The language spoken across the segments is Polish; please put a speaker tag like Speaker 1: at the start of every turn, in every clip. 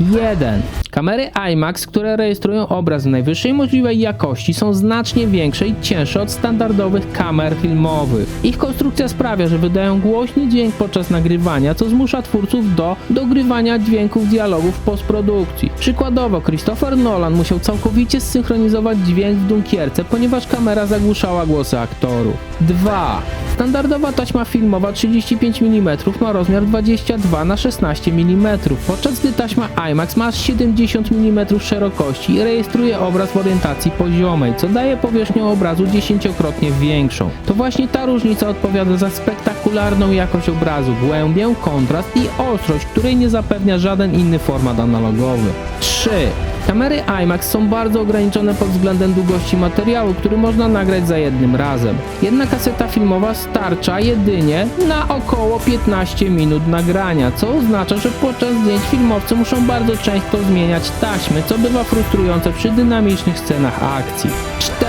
Speaker 1: 1. Kamery IMAX, które rejestrują obraz w najwyższej możliwej jakości są znacznie większe i cięższe od standardowych kamer filmowych. Ich konstrukcja sprawia, że wydają głośny dźwięk podczas nagrywania, co zmusza twórców do dogrywania dźwięków dialogów w postprodukcji. Przykładowo, Christopher Nolan musiał całkowicie zsynchronizować dźwięk w Dunkierce, ponieważ kamera zagłuszała głosy aktorów. 2. Standardowa taśma filmowa 35 mm ma rozmiar 22 na 16 mm, podczas gdy taśma IMAX ma 70 mm szerokości i rejestruje obraz w orientacji poziomej, co daje powierzchnię obrazu dziesięciokrotnie większą. To właśnie ta różnica odpowiada za spektakularną jakość obrazu, głębię, kontrast i ostrość, której nie zapewnia żaden inny format analogowy. 3. Kamery IMAX są bardzo ograniczone pod względem długości materiału, który można nagrać za jednym razem. Jedna kaseta filmowa starcza jedynie na około 15 minut nagrania, co oznacza, że podczas zdjęć filmowcy muszą bardzo często zmieniać taśmy, co bywa frustrujące przy dynamicznych scenach akcji.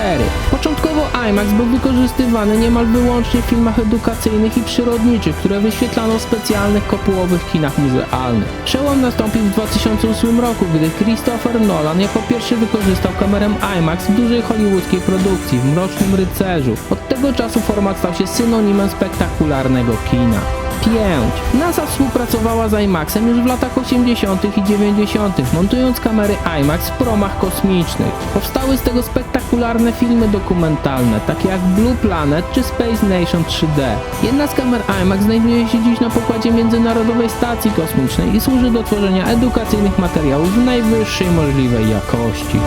Speaker 1: 4. Początkowo IMAX był wykorzystywany niemal wyłącznie w filmach edukacyjnych i przyrodniczych, które wyświetlano w specjalnych kopułowych kinach muzealnych. Przełom nastąpił w 2008 roku, gdy Christopher Nolan jako pierwszy wykorzystał kamerę IMAX w dużej hollywoodzkiej produkcji w Mrocznym Rycerzu. Od tego czasu format stał się synonimem spektakularnego kina. 5. NASA współpracowała z IMAXem już w latach 80. i 90., montując kamery IMAX w promach kosmicznych. Powstały z tego spektakularne filmy dokumentalne, takie jak Blue Planet czy Space Nation 3D. Jedna z kamer IMAX znajduje się dziś na pokładzie Międzynarodowej Stacji Kosmicznej i służy do tworzenia edukacyjnych materiałów w najwyższej możliwej jakości.